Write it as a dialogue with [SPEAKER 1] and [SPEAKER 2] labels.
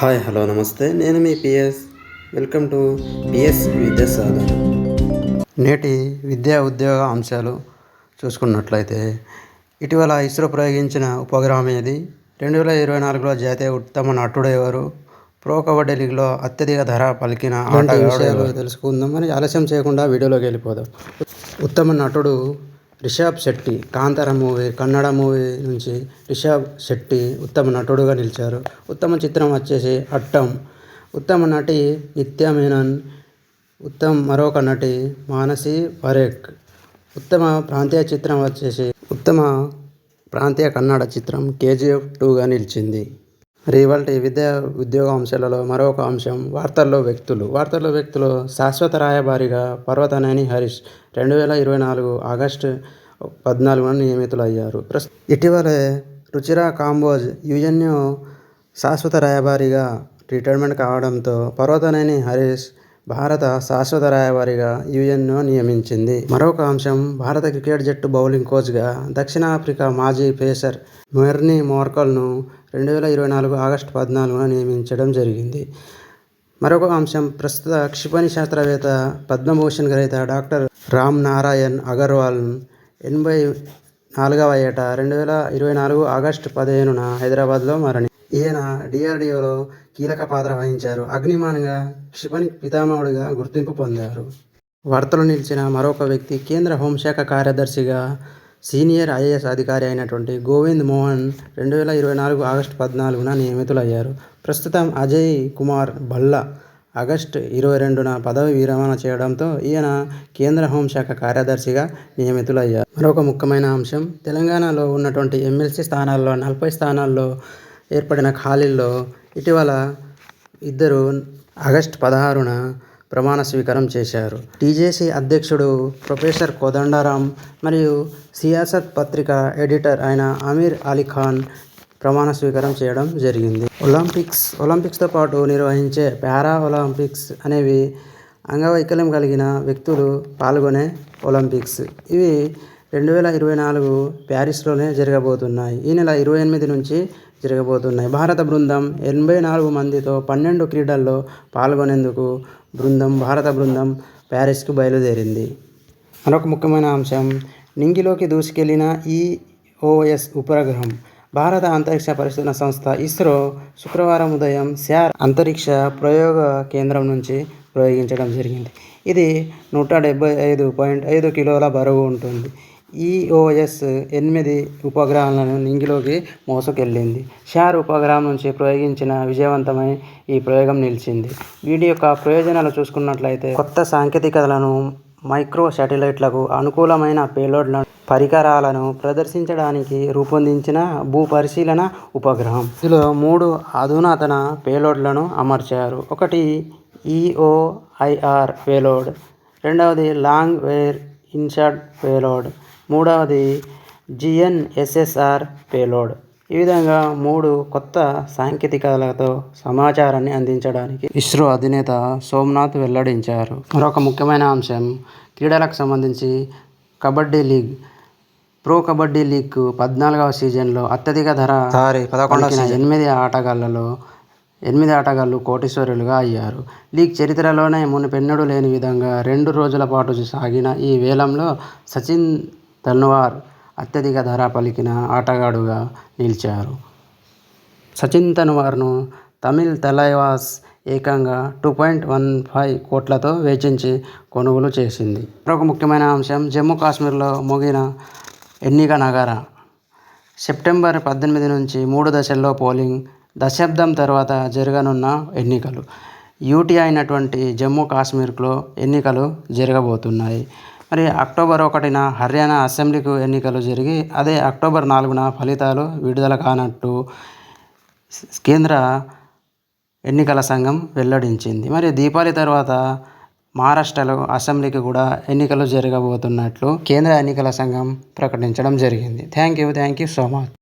[SPEAKER 1] Hi hello నమస్తే. నేను మీ PS. Welcome to PS Vidya Sadhana. నేటి విద్యా ఉద్యోగ అంశాలు చూసుకున్నట్లయితే ఇటీవల ఇస్రో ప్రయోగించిన ఉపగ్రహం ఏది? రెండు వేల ఇరవై నాలుగులో జాతీయ ఉత్తమ నటుడు ఎవరు? ప్రో కబడ్డీ లీగ్లో అత్యధిక ధర పలికిన ఆట విషయాలు తెలుసుకుందాం. మరి ఆలస్యం చేయకుండా వీడియోలోకి వెళ్ళిపోదాం. ఉత్తమ నటుడు రిషబ్ శెట్టి కాంతార మూవీ కన్నడ మూవీ నుంచి రిషబ్ శెట్టి ఉత్తమ నటుడుగా నిలిచారు. ఉత్తమ చిత్రం వచ్చేసి అట్టం. ఉత్తమ నటి నిత్యా మేనన్ ఉత్తమ మరొక నటి మానసి పరేక్. ఉత్తమ ప్రాంతీయ చిత్రం వచ్చేసి ఉత్తమ ప్రాంతీయ కన్నడ చిత్రం కేజీఎఫ్ టూగా నిలిచింది. మరి విద్యా ఉద్యోగ అంశాలలో మరొక అంశం వార్తల్లో వ్యక్తులు. వార్తల్లో వ్యక్తులు శాశ్వత రాయబారిగా పర్వతనేని హరీష్ రెండు వేల ఇరవై నాలుగు ఆగస్టు పద్నాలుగున నియమితులయ్యారు. ప్రస్ ఇటీవలే రుచిరా కాంబోజ్ యుఎన్యు శాశ్వత రాయబారిగా రిటైర్మెంట్ కావడంతో పర్వతనేని హరీష్ భారత శాశ్వత రాయబారిగా యుఎన్ను నియమించింది. మరొక అంశం భారత క్రికెట్ జట్టు బౌలింగ్ కోచ్గా దక్షిణాఫ్రికా మాజీ పేసర్ మెర్నీ మోర్కల్ను రెండు వేల ఇరవై నాలుగు ఆగస్టు పద్నాలుగున నియమించడం జరిగింది. మరొక అంశం ప్రస్తుత క్షిపణి శాస్త్రవేత్త పద్మభూషణ్ గ్రహీత డాక్టర్ రామ్ నారాయణ్ అగర్వాల్ ఎనభై నాలుగవ ఏట రెండు వేల ఇరవై నాలుగు ఆగస్టు పదిహేనున హైదరాబాద్లో మరణి. ఈయన డిఆర్డిఓలో కీలక పాత్ర వహించారు. అగ్నిమాన్గా క్షిపణి పితామహుడిగా గుర్తింపు పొందారు. వార్తలు నిలిచిన మరొక వ్యక్తి కేంద్ర హోంశాఖ కార్యదర్శిగా సీనియర్ ఐఏఎస్ అధికారి అయినటువంటి గోవింద్ మోహన్ రెండు వేల ఇరవై నాలుగు ఆగస్టు పద్నాలుగున నియమితులయ్యారు. ప్రస్తుతం అజయ్ కుమార్ భల్లా ఆగస్టు ఇరవై రెండున పదవి విరమణ చేయడంతో ఈయన కేంద్ర హోంశాఖ కార్యదర్శిగా నియమితులయ్యారు. మరొక ముఖ్యమైన అంశం తెలంగాణలో ఉన్నటువంటి ఎమ్మెల్సీ స్థానాల్లో నలభై స్థానాల్లో ఏర్పడిన ఖాళీల్లో ఇటీవల ఇద్దరు ఆగస్టు పదహారున ప్రమాణ స్వీకారం చేశారు. టీజేసీ అధ్యక్షుడు ప్రొఫెసర్ కోదండరాం మరియు సియాసత్ పత్రిక ఎడిటర్ అయిన అమీర్ అలీ ఖాన్ ప్రమాణ స్వీకారం చేయడం జరిగింది. ఒలింపిక్స్ ఒలింపిక్స్తో పాటు నిర్వహించే పారా ఒలింపిక్స్ అనేవి అంగవైకల్యం కలిగిన వ్యక్తులు పాల్గొనే ఒలింపిక్స్. ఇవి రెండు వేల ఇరవై నాలుగు ప్యారిస్లోనే జరగబోతున్నాయి. ఈ నెల ఇరవై ఎనిమిది నుంచి జరగబోతున్నాయి భారత బృందం ఎనభై నాలుగు మందితో పన్నెండు క్రీడల్లో పాల్గొనేందుకు బృందం భారత బృందం ప్యారిస్కు బయలుదేరింది. మరొక ముఖ్యమైన అంశం నింగిలోకి దూసుకెళ్ళిన ఈఓఎస్ ఉపగ్రహం. భారత అంతరిక్ష పరిశోధన సంస్థ ఇస్రో శుక్రవారం ఉదయం శార్ అంతరిక్ష ప్రయోగ కేంద్రం నుంచి ప్రయోగించడం జరిగింది. ఇది నూట డెబ్బై ఐదు పాయింట్ ఐదు కిలోల బరువు ఉంటుంది. ఈఓఎస్ ఎనిమిది ఉపగ్రహాలను నింగిలోకి మోసుకెళ్ళింది. షార్ ఉపగ్రహం నుంచి ప్రయోగించిన విజయవంతమై ఈ ప్రయోగం నిలిచింది. వీటి యొక్క ప్రయోజనాలు చూసుకున్నట్లయితే కొత్త సాంకేతికతలను మైక్రో శాటిలైట్లకు అనుకూలమైన పేలోడ్లను పరికరాలను ప్రదర్శించడానికి రూపొందించిన భూ పరిశీలన ఉపగ్రహం. ఇందులో మూడు అధునాతన పేలోడ్లను అమర్చారు. ఒకటి ఈఓఐఆర్ పేలోడ్ రెండవది లాంగ్ వేర్ ఇన్షాట్ పేలోడ్ మూడవది జిఎన్ఎస్ఎస్ఆర్ పేలోడ్. ఈ విధంగా మూడు కొత్త సాంకేతికతలతో సమాచారాన్ని అందించడానికి ఇస్రో అధినేత సోమనాథ్ వెల్లడించారు. మరొక ముఖ్యమైన అంశం క్రీడలకు సంబంధించి kabaddi league. Pro kabaddi league పద్నాలుగవ సీజన్లో అత్యధిక ధర సారీ పదకొండవ ఎనిమిది ఆటగాళ్ళలో ఎనిమిది ఆటగాళ్ళు కోటీశ్వరులుగా అయ్యారు. లీగ్ చరిత్రలోనే మునుపెన్నడూ లేని విధంగా రెండు రోజుల పాటు సాగిన ఈ వేలంలో సచిన్ తన్వార్ అత్యధిక ధర పలికిన ఆటగాడుగా నిలిచారు. సచిన్ తన్వార్ను తమిళ్ తలైవాస్ ఏకంగా టూ పాయింట్ వన్ ఫైవ్ కోట్లతో వేచించి కొనుగోలు చేసింది. మరొక ముఖ్యమైన అంశం జమ్మూ కాశ్మీర్లో ముగిన ఎన్నిక నగర. సెప్టెంబర్ పద్దెనిమిది నుంచి మూడు దశల్లో పోలింగ్ దశాబ్దం తర్వాత జరగనున్న ఎన్నికలు. యూటీ అయినటువంటి జమ్మూ కాశ్మీర్లో ఎన్నికలు జరగబోతున్నాయి. మరి అక్టోబర్ ఒకటిన హర్యానా అసెంబ్లీకి ఎన్నికలు జరిగి అదే అక్టోబర్ నాలుగున ఫలితాలు విడుదల కానట్టు కేంద్ర ఎన్నికల సంఘం వెల్లడించింది. మరి దీపావళి తర్వాత మహారాష్ట్రలో అసెంబ్లీకి కూడా ఎన్నికలు జరగబోతున్నట్లు కేంద్ర ఎన్నికల సంఘం ప్రకటించడం జరిగింది. Thank you thank you so much.